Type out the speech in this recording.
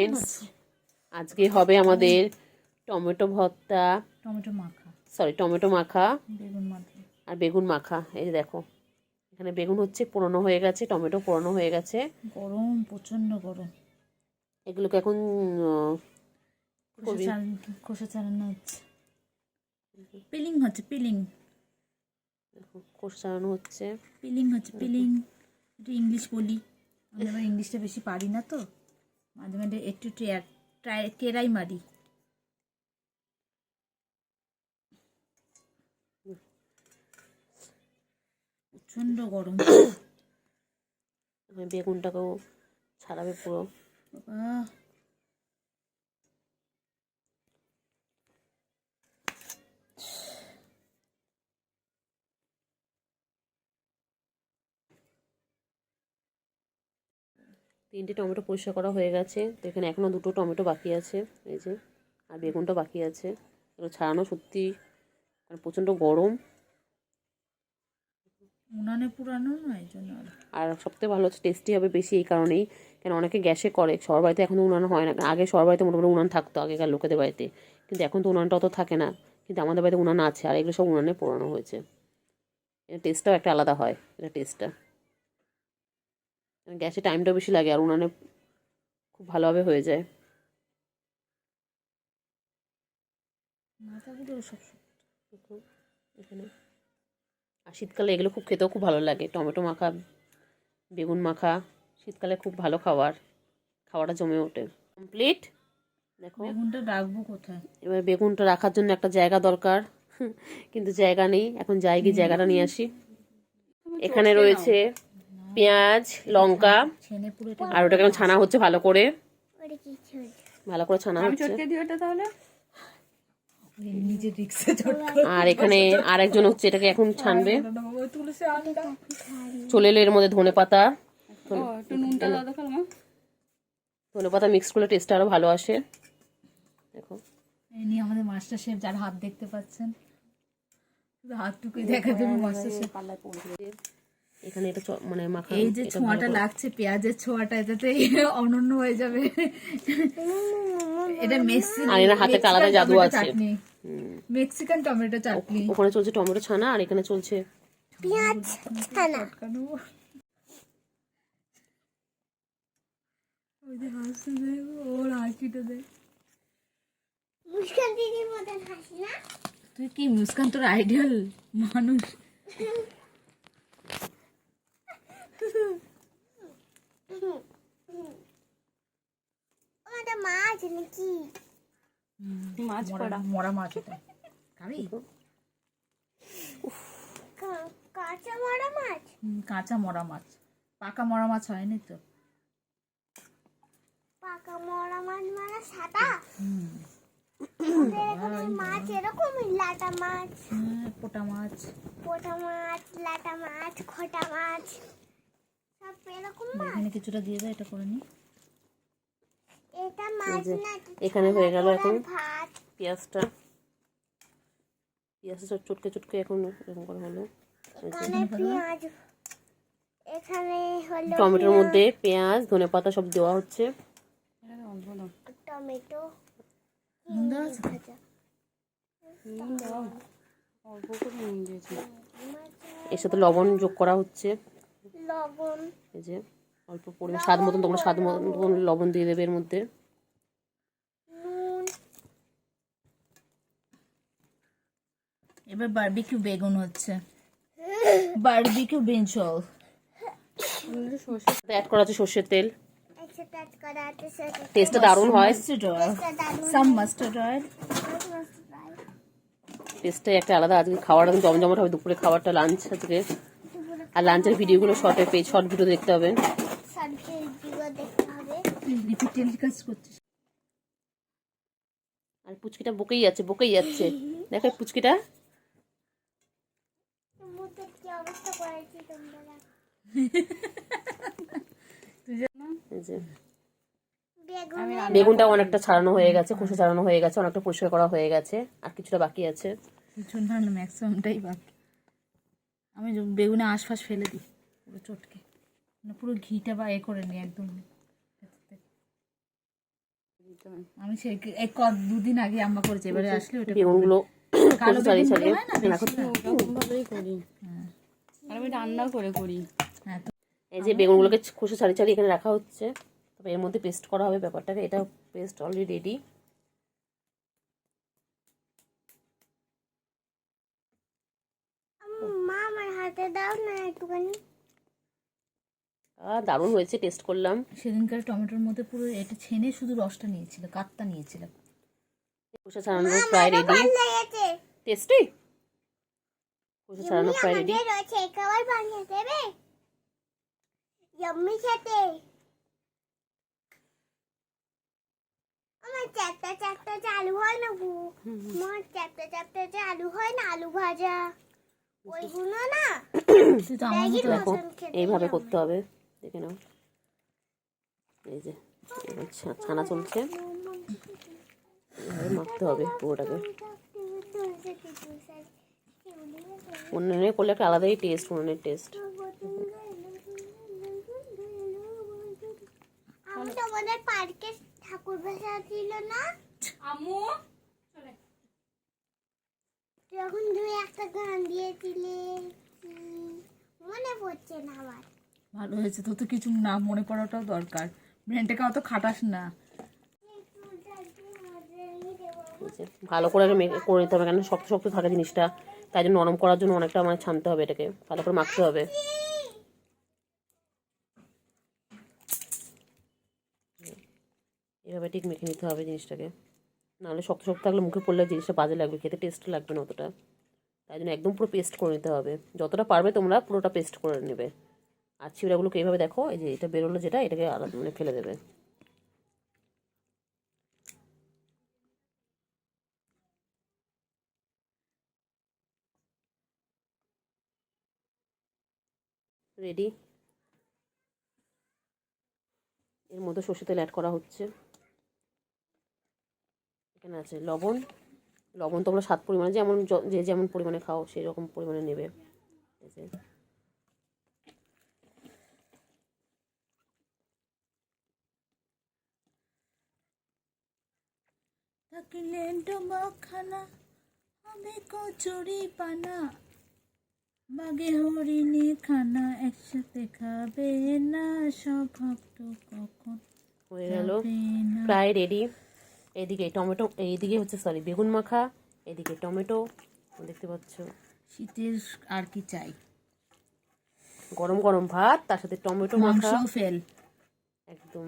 Friends আজকে হবে আমাদের টমেটো ভর্তা টমেটো মাখা। সরি টমেটো মাখা বেগুন মাখা। আর বেগুন মাখা এই যে দেখো। এখানে বেগুন হচ্ছে পুরনো হয়ে গেছে টমেটো পুরনো হয়ে গেছে। গরম প্রচণ্ড গরম। এগুলোকে এখন খোসা খোসা চালানো হচ্ছে। পিলিং হচ্ছে পিলিং। দেখো, কোষ চালানো হচ্ছে। পিলিং হচ্ছে পিলিং। একটু ইংলিশ বলি। আমি আবার ইংলিশটা বেশি পারি না তো। মাঝে মাঝে একটু ট্রাই ট্রাই মারি। প্রচণ্ড গরম। বেগুনটাকেও ছাড়াবে পুরো। তিনটে টমেটো পরিষ্কার করা হয়ে গেছে। তো এখানে এখনও দুটো টমেটো বাকি আছে এই যে আর বেগুনটা বাকি আছে। এগুলো ছাড়ানো সত্যি মানে প্রচণ্ড গরম। উনানে পুরানো না এই জন্য আর? সবথেকে ভালো হচ্ছে টেস্টি হবে বেশি এই কারণেই। কেন অনেকে গ্যাসে করে সবার বাড়িতে এখন উনান হয় না। আগে সবার বাড়িতে মোটামুটি উনান থাকতো আগেকার লোকেদের বাড়িতে। কিন্তু এখন তো উনানটা অত থাকে না। কিন্তু আমাদের বাড়িতে উনান আছে আর এগুলো সব উনানে পোড়ানো হয়েছে। এর টেস্টটাও একটা আলাদা হয় এটা টেস্টটা গ্যাসে টাইমটা বেশি লাগে আর উনানে খুব ভালোভাবে হয়ে যায়। এখানে। আর শীতকালে এগুলো খুব খেতেও খুব ভালো লাগে। টমেটো মাখা বেগুন মাখা শীতকালে খুব ভালো খাবার খাওয়াটা জমে ওঠে। কমপ্লিট দেখো। বেগুনটা রাখব কোথায়? এবার বেগুনটা রাখার জন্য একটা জায়গা দরকার। কিন্তু জায়গা নেই। এখন যাই গিয়ে জায়গাটা নিয়ে আসি। এখানে রয়েছে পেঁয়াজ লঙ্কা আর ওটা কেন ছানা হচ্ছে ভালো করে। ভালো করে ছানা হচ্ছে। আর এখানে আরেকজন হচ্ছে এটাকে এখন ছানবে। চলে এলো এর মধ্যে ধনে পাতা। ধনে পাতা মিক্স করলে টেস্ট আরও ভালো আসে। দেখো। আমাদের মাস্টার শেফ যার হাত দেখতে পাচ্ছেন। হাতটুকুই দেখা দেবো মাস্টার শেফ এখানে এটা মানে মাখা এই যে ছোঁয়াটা লাগছে পেঁয়াজের ছোঁয়াটা এটাতে অনন্য হয়ে যাবে। এটা মেক্সি আর এনার হাতে আলাদা জাদু আছে। Mexican tomato chutney. ওখানে চলছে টমেটো ছানা আর এখানে চলছে চটকানো ওই যে হাসি দেয় ওর হাসিটা দেয় মুস্কান দিদির মতন হাসি না? তুই কি মুস্কান তোর আইডিয়াল মানুষ ওটা মাছ নাকি? মাছ পড়া মরা মাছ এটা। খাবি? কাঁচা মরা মাছ? কাঁচা মরা মাছ। পাকা মরা মাছ হয়নি তো। পাকা মরা মাছ মানে সাদা? মাছ এরকমই লাটা মাছ। হ্যাঁ, পোটা মাছ। পোটা মাছ লাটা মাছ খোটা মাছ সব এরকম মাছ। এখানে কিছুটা দিয়ে দেয় এটা করে নি এটা মাছ যে না। এখানে হয়ে গেল এখন পেঁয়াজটা। পেঁয়াজটা সব চটকে চটকে এখন এরকম করে হলো। এখানে পেঁয়াজ এখানে হলো টমেটোর মধ্যে পেঁয়াজ ধনে পাতা সব দেওয়া হচ্ছে। টমেটো এর সাথে লবণ যোগ করা হচ্ছে। লবণ। এই যে অল্প পরিমাণ স্বাদ মতন তোমরা স্বাদ মতন লবণ দিয়ে দেবে এর মধ্যে। এবার বারবিকিউ বেগুন হচ্ছে। বারবিকিউ বেঞ্চল অ্যাড করা আছে সর্ষের তেল। একসাথে অ্যাড করা আছে সেটা টেস্টটা দারুণ হয়। Mustard oil some mustard oil টেস্টটাই একটা আলাদা আজকে খাওয়াটা কিন্তু জমজমাট হবে দুপুরে খাবারটা লাঞ্চ আজকে। আর লাঞ্চের ভিডিওগুলো শর্টে পেজ শর্ট ভিডিও দেখতে হবে সবজি দিকে দেখতে হবে লিপি টেলিকাস্ট করছিস। আর পুচকিটা বকেই যাচ্ছে বকেই যাচ্ছে। দেখো পুচকিটা। বেগুনটা অনেকটা ছাড়ানো হয়ে গেছে খোসা ছাড়ানো হয়ে গেছে অনেকটা পরিষ্কার করা হয়ে গেছে আর কিছুটা বাকি আছে। কিছু না ম্যাক্সিমামটাই বাকি। আমি বেগুনে আশপাশ ফেলে দিই পুরো চটকে। মানে পুরো ঘিটা বা এ করে নিই একদম। আমি সেই এই ক দুদিন আগে আম্মা করেছে এবারে আসলে ওটা বেগুনগুলো কালো সারিয়ে বেগুন সারিয়ে হয় করি। আর আমি রান্নাও করে করি। হ্যাঁ এই যে বেগুনগুলোকে খোসা ছাড়িয়ে ছাড়িয়ে এখানে রাখা হচ্ছে তবে এর মধ্যে পেস্ট করা হবে ব্যাপারটাকে এটা পেস্ট অলরেডি রেডি মা আমার হাতে দাও না একটুখানি। দারুণ হয়েছে টেস্ট করলাম। সেদিনকার টমেটোর মধ্যে পুরো এটা ছেনে শুধু রসটা নিয়েছিল কাতটা নিয়েছিল। খোসা ছাড়ানো প্রায় রেডি টেস্টি খোসা ছাড়ানো প্রায় রেডি খাবার বানিয়ে দেবে। ইয়াম্মি খেতে। আমার চারটা চারটা চালু হয় না গো। আমার চারটা চারটা চালু হয় না আলু ভাজা। ওইগুলো না এইভাবে করতে হবে। দেখে নাও। এই যে ছানা চলছে। মাখতে হবে পুরোটাকে। উনুনে করলে একটা আলাদাই টেস্ট উনুনের টেস্ট আমি তোমাদের পার্কে ঠাকুর বসা ছিল না। আম্মু যখন তুমি একটা গান দিয়েছিলে মনে পড়ছে না আমার। ভালো হয়েছে, তো তো কিছু না, মনে পড়াটাও দরকার। ব্রেনটাকে অত খাটাস না। ভালো করে করে নিতে হবে, কেন শক্ত শক্ত থাকে জিনিসটা। তাই জন্য নরম করার জন্য অনেকটা মানে ছানতে হবে এটাকে। ভালো করে মাখতে হবে। এভাবে ঠিক মেখে নিতে হবে জিনিসটাকে। নাহলে শক্ত শক্ত থাকলে মুখে পড়লে জিনিসটা বাজে লাগবে, খেতে টেস্ট লাগবে না অতটা। তাই জন্য একদম পুরো পেস্ট করে নিতে হবে। যতটা পারবে তোমরা পুরোটা পেস্ট করে নেবে। আর চিড়াগুলোকে এইভাবে দেখো, এই যে এটা বেরোলো যেটা, এটাকে আলাদা মানে ফেলে দেবে। রেডি এর মধ্যে সর্ষে তেল অ্যাড করা হচ্ছে। এখানে আছে লবণ। লবণ তোমরা স্বাদ পরিমাণে যেমন যে যেমন পরিমাণে খাও, সেই রকম পরিমাণে নেবে। থাকলে ডোবা খানা হবে কচুরি পানা। বাগে হরিণী খানা একসাথে খাবে না সব ভক্ত কখন হয়ে গেল। প্রায় রেডি এইদিকে টমেটো এইদিকে হচ্ছে সরি বেগুন মাখা এদিকে টমেটো দেখতে পাচ্ছ। শীতের আর কি চাই? গরম গরম ভাত তার সাথে টমেটো মাখা। ফেল। একদম।